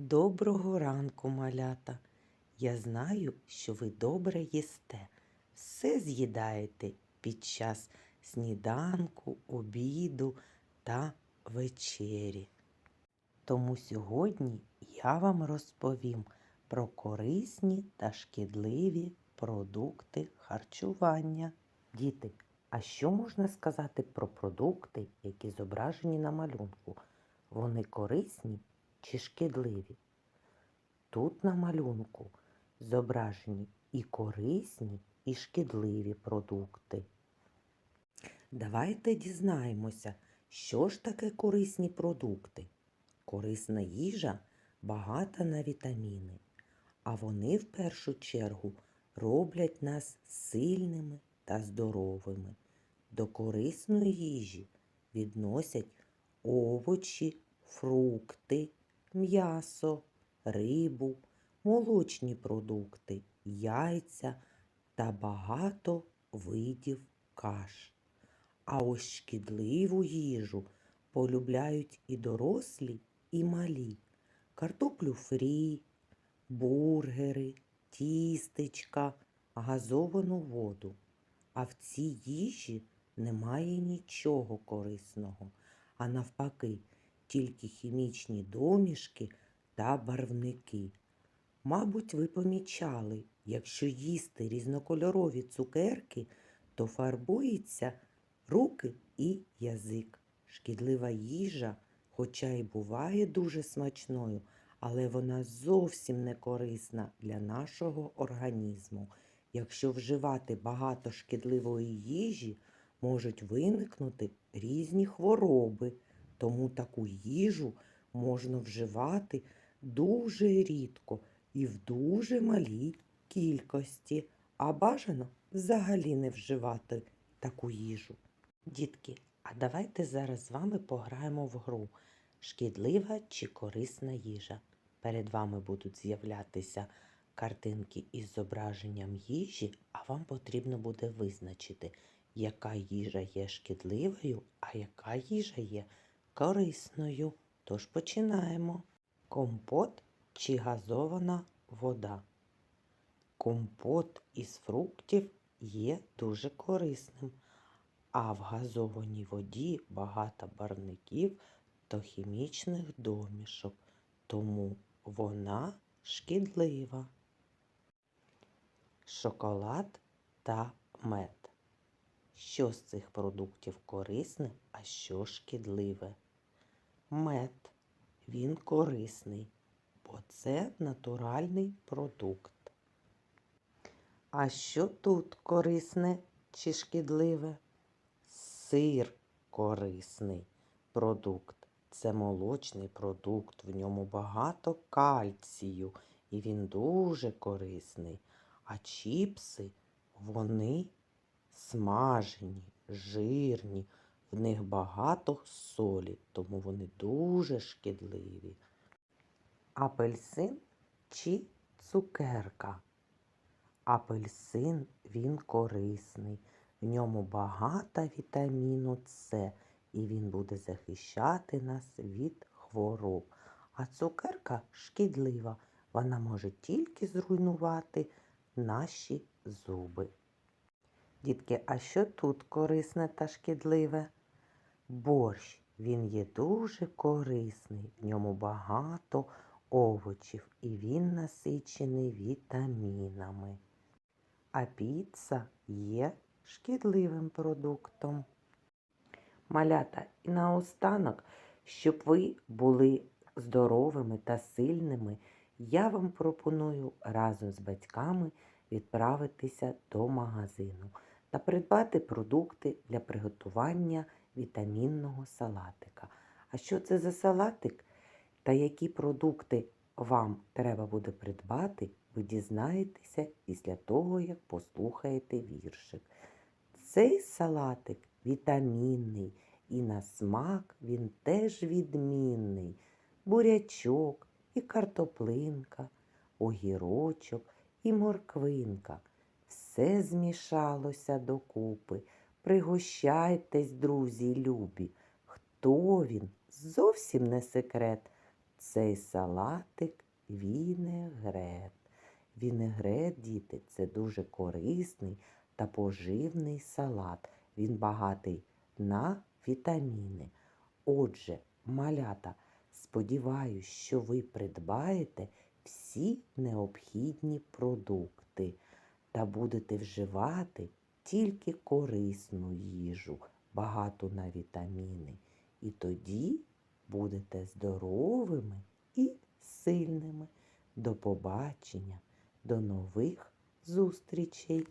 Доброго ранку, малята. Я знаю, що ви добре їсте. Все з'їдаєте під час сніданку, обіду та вечері. Тому сьогодні я вам розповім про корисні та шкідливі продукти харчування. Діти, а що можна сказати про продукти, які зображені на малюнку? Вони корисні чи шкідливі? Тут на малюнку зображені і корисні, і шкідливі продукти. Давайте дізнаємося, що ж таке корисні продукти. Корисна їжа багата на вітаміни, а вони в першу чергу роблять нас сильними та здоровими. До корисної їжі відносять овочі, фрукти, м'ясо, рибу, молочні продукти, яйця та багато видів каш. А ось шкідливу їжу полюбляють і дорослі, і малі. Картоплю фрі, бургери, тістечка, газовану воду. А в цій їжі немає нічого корисного, а навпаки, тільки хімічні домішки та барвники. Мабуть, ви помічали, якщо їсти різнокольорові цукерки, то фарбується руки і язик. Шкідлива їжа, хоча й буває дуже смачною, але вона зовсім не корисна для нашого організму. Якщо вживати багато шкідливої їжі, можуть виникнути різні хвороби, тому таку їжу можна вживати дуже рідко і в дуже малій кількості, а бажано взагалі не вживати таку їжу. Дітки, а давайте зараз з вами пограємо в гру Шкідлива чи корисна їжа. Перед вами будуть з'являтися картинки із зображенням їжі, а вам потрібно буде визначити, яка їжа є шкідливою, а яка їжа є корисною. Тож починаємо. Компот чи газована вода. Компот із фруктів є дуже корисним, а в газованій воді багато барвників та хімічних домішок, тому вона шкідлива. Шоколад та мед. Що з цих продуктів корисне, а що шкідливе? Мед. Він корисний, бо це натуральний продукт. А що тут корисне чи шкідливе? Сир корисний продукт. Це молочний продукт, в ньому багато кальцію і він дуже корисний. А чіпси, вони смажені, жирні, в них багато солі, тому вони дуже шкідливі. Апельсин чи цукерка? Апельсин він корисний, в ньому багато вітаміну С, і він буде захищати нас від хвороб. А цукерка шкідлива, вона може тільки зруйнувати наші зуби. Дітки, а що тут корисне та шкідливе? Борщ, він є дуже корисний, в ньому багато овочів і він насичений вітамінами. А піца є шкідливим продуктом. Малята, і наостанок, щоб ви були здоровими та сильними, я вам пропоную разом з батьками відправитися до магазину та придбати продукти для приготування вітамінного салатика. А що це за салатик та які продукти вам треба буде придбати, ви дізнаєтеся після того, як послухаєте віршик. Цей салатик вітамінний і на смак він теж відмінний. Бурячок і картоплинка, огірочок і морквинка. Все змішалося докупи. Пригощайтесь, друзі любі. Хто він? Зовсім не секрет. цей салатик вінегрет. Вінегрет, діти, це дуже корисний та поживний салат. Він багатий на вітаміни. Отже, малята, сподіваюсь, що ви придбаєте всі необхідні продукти та будете вживати тільки корисну їжу, багату на вітаміни. І тоді будете здоровими і сильними. До побачення, до нових зустрічей!